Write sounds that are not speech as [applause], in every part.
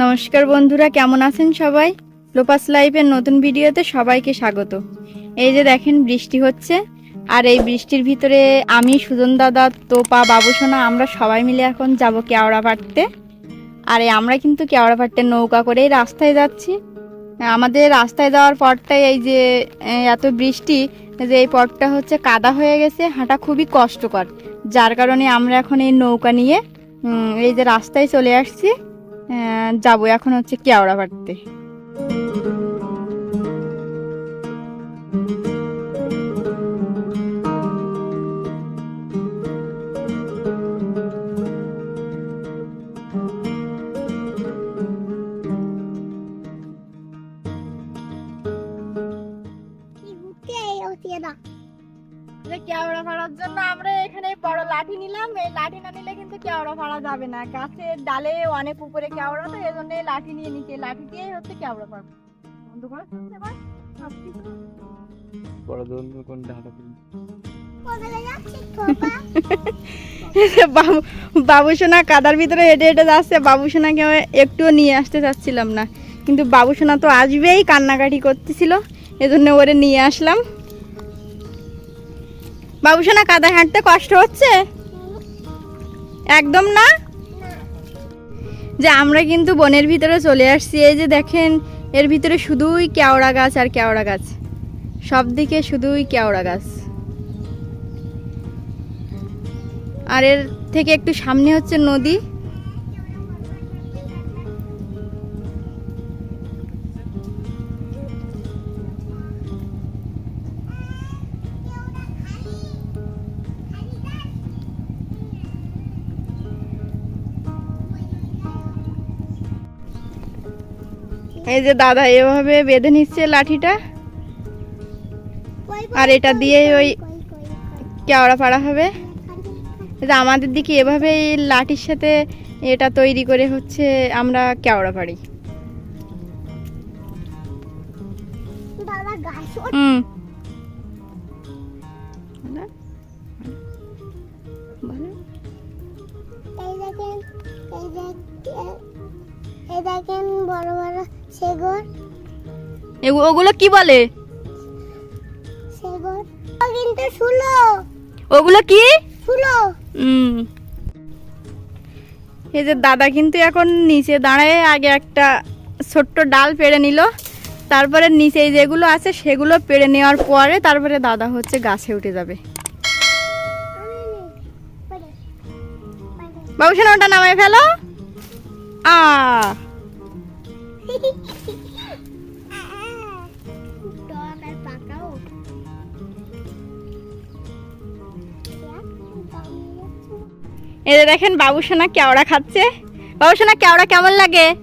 নমস্কার বন্ধুরা, কেমন আছেন সবাই? লোপাস লাইভের নতুন ভিডিওতে সবাইকে স্বাগত। এই যে দেখেন, বৃষ্টি হচ্ছে। আর এই বৃষ্টির ভিতরে আমি, সুজন দাদা, তোপা, বাবুসোনা, আমরা সবাই মিলে এখন যাব কেওড়া পাড়তে আর এই আমরা কিন্তু কেওড়া পাড়তে নৌকা করেই রাস্তায় যাচ্ছি। আমাদের রাস্তায় যাওয়ার পরটাই এই যে এত বৃষ্টি যে এই পথটা হচ্ছে কাদা হয়ে গেছে, হাঁটা খুবই কষ্টকর। যার কারণে আমরা এখন এই নৌকা নিয়ে এই যে রাস্তায় চলে আসছি। যাব। এখন হচ্ছে কেওড়া পাড়তে বড় লাঠি নিলাম এই লাঠি না নিলে কিন্তু কেওড়া ফাড়া যাবে না। গাছের ডালে অনেক উপরে কেওড়া তো এই জন্য এই লাঠি নিয়ে নিচে লাঠি দিয়েই হচ্ছে কেওড়া ফাড়বো বন্ধ করো এবার সবকিছু। [laughs] বাবু বাবুসোনা কাদার ভিতরে হেঁটে হেঁটে যাচ্ছে বাবুসোনাকে একটুও নিয়ে আসতে চাচ্ছিলাম না। কিন্তু বাবুসোনা তো আসবেই কান্নাকাটি করতেছিল এজন্য ওরে নিয়ে আসলাম। বাবুসোনা কাদা হাঁটতে কষ্ট হচ্ছে? একদম না? যে আমরা কিন্তু বনের ভিতরে চলে আসছি, এই যে দেখেন, এর ভিতরে শুধুই কেওড়া গাছ আর কেওড়া গাছ। সব দিকে শুধুই কেওড়া গাছ। আর এর থেকে একটু সামনে হচ্ছে নদী। এই যে দাদা এভাবে বেঁধে নিচ্ছে লাঠিটা। আর এটা দিয়ে ওই কেওড়া পাড়া হবে। আমাদের দিকে এভাবে লাঠির সাথে এটা তৈরি করে হচ্ছে আমরা কেওড়া পাড়ি দাদা হুম। এই দেখেন এই দেখেন এই দেখেন বড় বড় ওগুলো কি বলে? কিন্তু শুলো। ওগুলো কি? শুলো। হুম এই যে দাদা কিন্তু এখন নিচে দাঁড়ায় আগে একটা ছোট্ট ডাল পেড়ে নিল। তারপরে নিচে যেগুলো আছে সেগুলো পেড়ে নেওয়ার পরে তারপরে দাদা হচ্ছে গাছে উঠে যাবে। বাবু শোনো ওটা নামায় ফেলো। আ। এদের দেখেন বাবুসোনা কেওড়া খাচ্ছে। বাবুসোনা কেওড়া কেমন লাগে?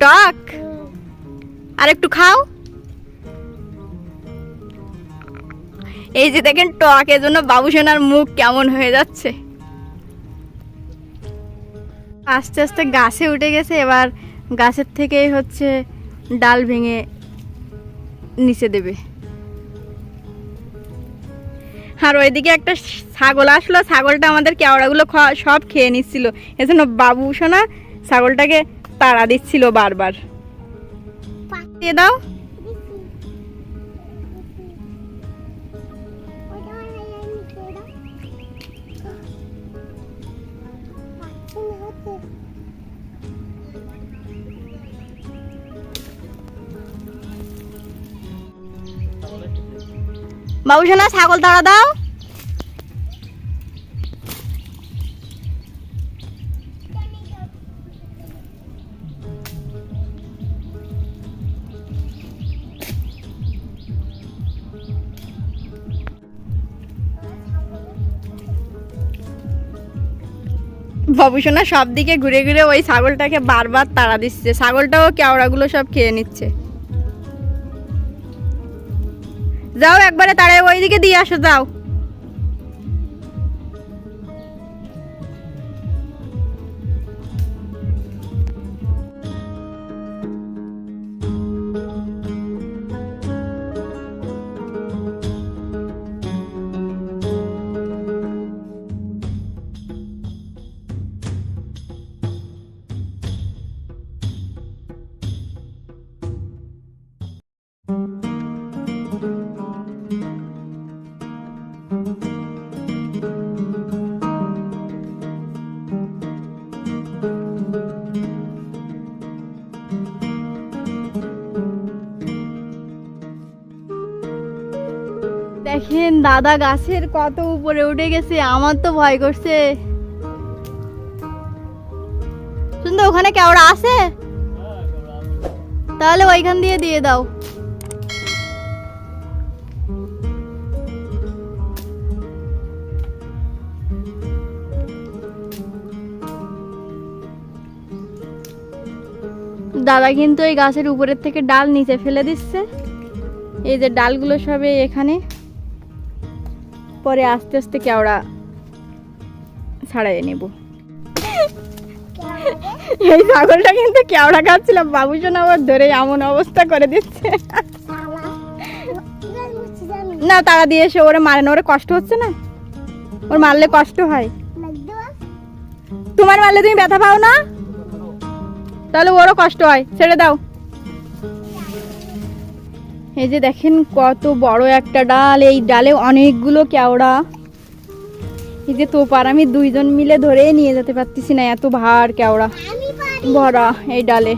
টক। আর একটু খাও। এই যে দেখেন টক, এজন্য বাবু সোনার মুখ কেমন হয়ে যাচ্ছে। আস্তে আস্তে গাছে উঠে গেছে, এবার গাছের থেকেই হচ্ছে ডাল ভেঙে নিচে দেবে। আর ওইদিকে একটা ছাগল আসলো, ছাগলটা আমাদের কেওড়াগুলো সব খেয়ে নিচ্ছিল। এজন্য বাবু সোনা ছাগলটাকে তাড়া দিচ্ছিল বারবার। দিয়ে দাও। বাবু সোনা, ছাগল তাড়া দাও। বাবু সোনা সব দিকে ঘুরে ঘুরে ওই ছাগলটাকে বারবার তাড়া দিচ্ছে। ছাগলটাও কেওড়াগুলো সব খেয়ে নিচ্ছে। যাও একবারে তাড়াই ওইদিকে দিয়ে আসো যাও। দেখেন দাদা গাছের কত উপরে উঠে গেছে আমার তো ভয় করছে। সুন্দর ওখানে কেওড়া আছে? তাহলে ওইখান দিয়ে দিয়ে দাও। দাদা কিন্তু এই গাছের উপরের থেকে ডাল নিচে ফেলে দিচ্ছে। এই যে ডালগুলো সবে এখানে। পরে আস্তে আস্তে কেওড়া ছাড়াই নেব। এই ছাগলটা কিন্তু কেওড়া খাচ্ছিলাম, বাবুজন আবার ধরে এমন অবস্থা করে দিচ্ছে। না, তারা দিয়ে এসে ওরে মারে না ওরে কষ্ট হচ্ছে না? ওর মারলে কষ্ট হয়। তোমার মারলে তুমি ব্যথা পাও না? তাহলে ওরও কষ্ট হয়, ছেড়ে দাও। এই যে দেখেন কত বড় একটা ডাল, এই ডালে অনেকগুলো কেওড়া। এই যে তোপার, আমি দুইজন মিলে ধরে নিয়ে যেতে পারতেছি না, এত ভার কেওড়া ভরা এই ডালে।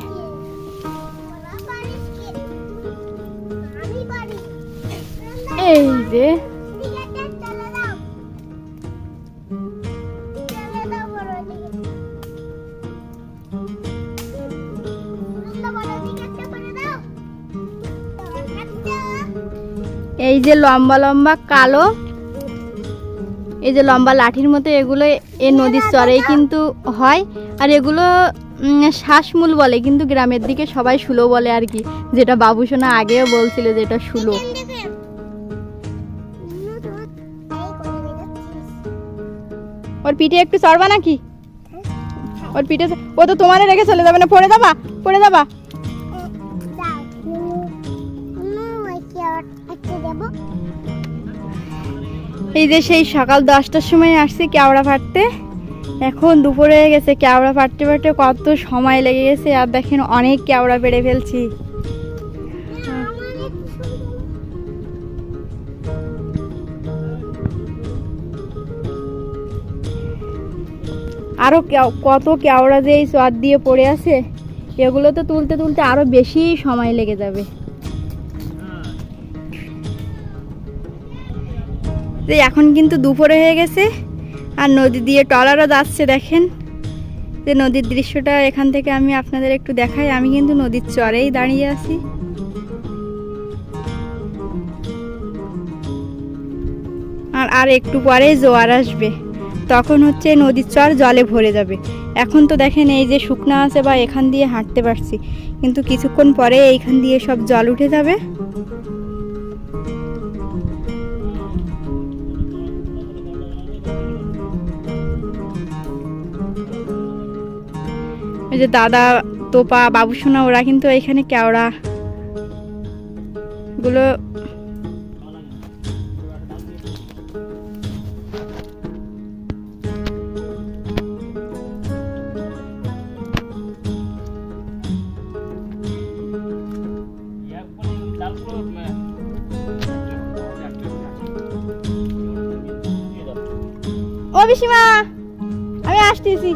এই যে এই যে লম্বা লম্বা কালো, এই যে লম্বা লাঠির মতো এগুলো এ নদীর চরেই কিন্তু হয়। আর এগুলো শ্বাসমূল বলে, কিন্তু গ্রামের দিকে সবাই শুলো বলে আর কি। যেটা বাবুসোনা আগেও বলছিল যেটা শুলো। ওর পিঠে একটু চড়বা নাকি? ওর পিঠে ও তো তোমারে রেখে চলে যাবে না। পড়ে যাবা পড়ে যাবা। এই যে সেই সকাল দশটার সময় আসছি কেওড়া ফাটতে। এখন দুপুরে গেছে, কেওড়া ফাটতে ফাটতে কত সময় লেগে গেছে, আর দেখেন অনেক কেওড়া পেড়ে ফেলছি। আরও কত কেওড়া যে এই দিয়ে পড়ে আছে, এগুলো তো তুলতে তুলতে আরও বেশি সময় লেগে যাবে। যে এখন কিন্তু দুপুরে হয়ে গেছে আর নদী দিয়ে টলারও যাচ্ছে দেখেন। যে নদীর দৃশ্যটা এখান থেকে আমি আপনাদের একটু দেখাই। আমি কিন্তু নদীর চরেই দাঁড়িয়ে আছি। আর আর একটু পরে জোয়ার আসবে। তখন হচ্ছে নদীর চর জলে ভরে যাবে। এখন তো দেখেন এই যে শুকনা আছে বা এখান দিয়ে হাঁটতে পারছি। কিন্তু কিছুক্ষণ পরে এইখান দিয়ে সব জল উঠে যাবে। ওই যে দাদা তোপা বাবুসোনা ওরা কিন্তু এখানে কেওড়া। গুলো আমি আসতেছি।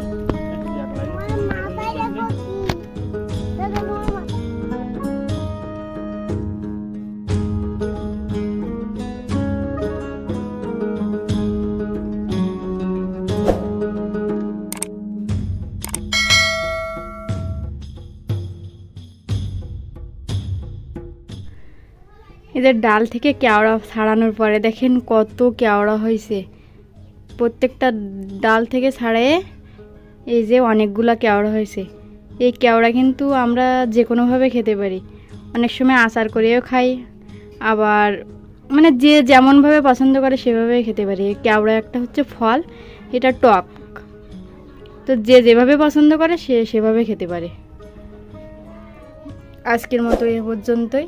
এদের ডাল থেকে কেওড়া ছাড়ানোর পরে দেখেন কত কেওড়া হয়েছে। প্রত্যেকটা ডাল থেকে ছাড়িয়ে এই যে অনেকগুলা কেওড়া হয়েছে। এই কেওড়া কিন্তু আমরা যে কোনোভাবে খেতে পারি। অনেক সময় আচার করেও খাই, আবার মানে যে যেমনভাবে পছন্দ করে সেভাবে খেতে পারি। কেওড়া একটা হচ্ছে ফল, এটা টক। তো যে যেভাবে পছন্দ করে সে সেভাবে খেতে পারে। আজকের মতো এ পর্যন্তই।